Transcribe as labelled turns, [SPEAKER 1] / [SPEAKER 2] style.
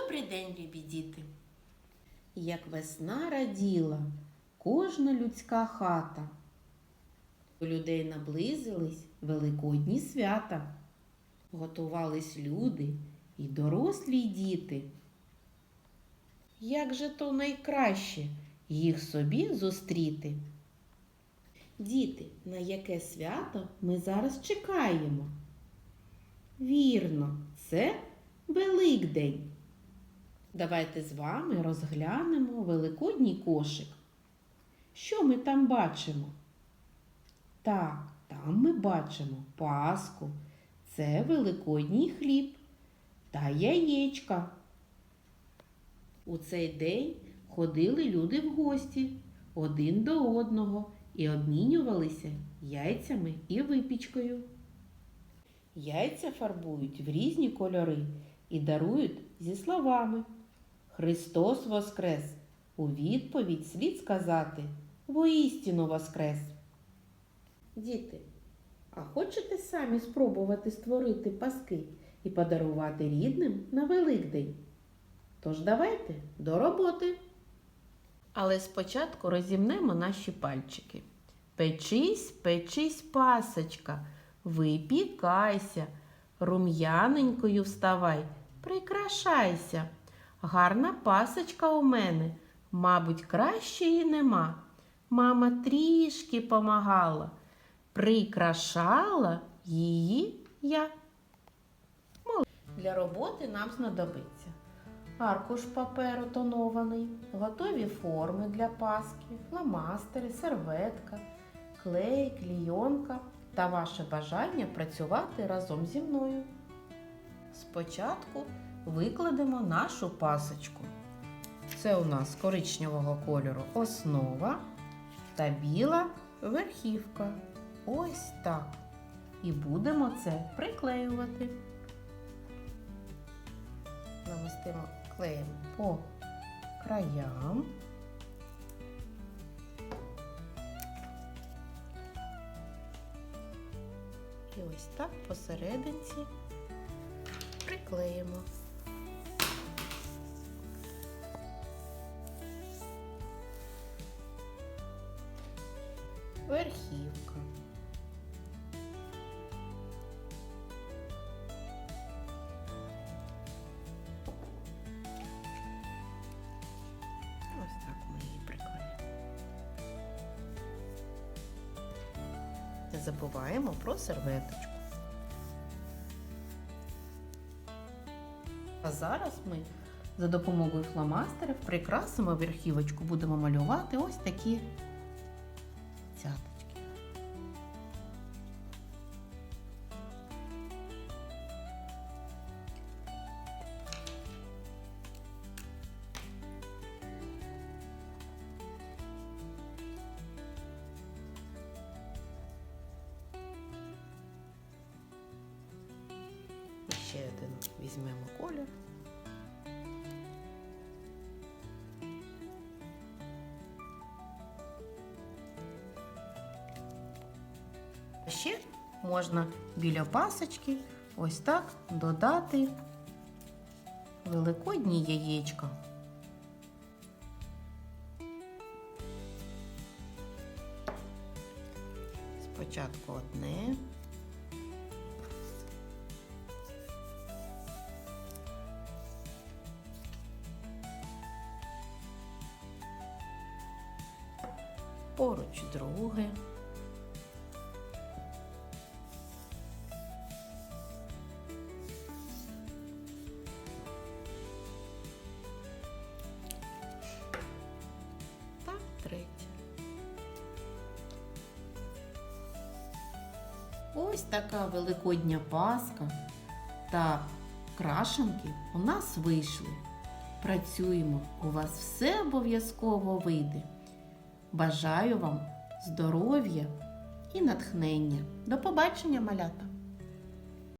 [SPEAKER 1] Добрий день, любі діти!
[SPEAKER 2] Як весна раділа, кожна людська хата. У людей наблизились великодні свята. Готувались люди і дорослі й діти. Як же то найкраще їх собі зустріти? Діти, на яке свято ми зараз чекаємо? Вірно, це Великдень. Давайте з вами розглянемо великодній кошик. Що ми там бачимо? Так, там ми бачимо паску. Це великодній хліб та яєчка. У цей день ходили люди в гості один до одного і обмінювалися яйцями і випічкою. Яйця фарбують в різні кольори і дарують зі словами Христос Воскрес! У відповідь слід сказати Воістину Воскрес! Діти, а хочете самі спробувати створити паски і подарувати рідним на Великдень? Тож давайте до роботи! Але спочатку розімнемо наші пальчики. Печись, печись, пасочка, випікайся, рум'яненькою вставай, прикрашайся. Гарна пасочка у мене, мабуть, кращої нема. Мама трішки помагала, прикрашала її я. Для роботи нам знадобиться аркуш паперу тонований, готові форми для паски, фломастери, серветка, клей, клійонка та ваше бажання працювати разом зі мною. Спочатку викладемо нашу пасочку. Це у нас коричневого кольору основа та біла верхівка. Ось так. І будемо це приклеювати. Намастимо клеєм по краям. І ось так посерединці приклеїмо. Верхівка. Ось так ми її приклеїмо. Не забуваємо про серветочку. А зараз ми за допомогою фломастерів прикрасимо верхівочку, будемо малювати ось такі цяточки. Ще один візьмемо колір. Ще можна біля пасочки ось так додати великодні яєчка. Спочатку одне. Поруч друге. Та. Ось така великодня паска та крашенки у нас вийшли. Працюємо, у вас все обов'язково вийде. Бажаю вам здоров'я і натхнення. До побачення, малята!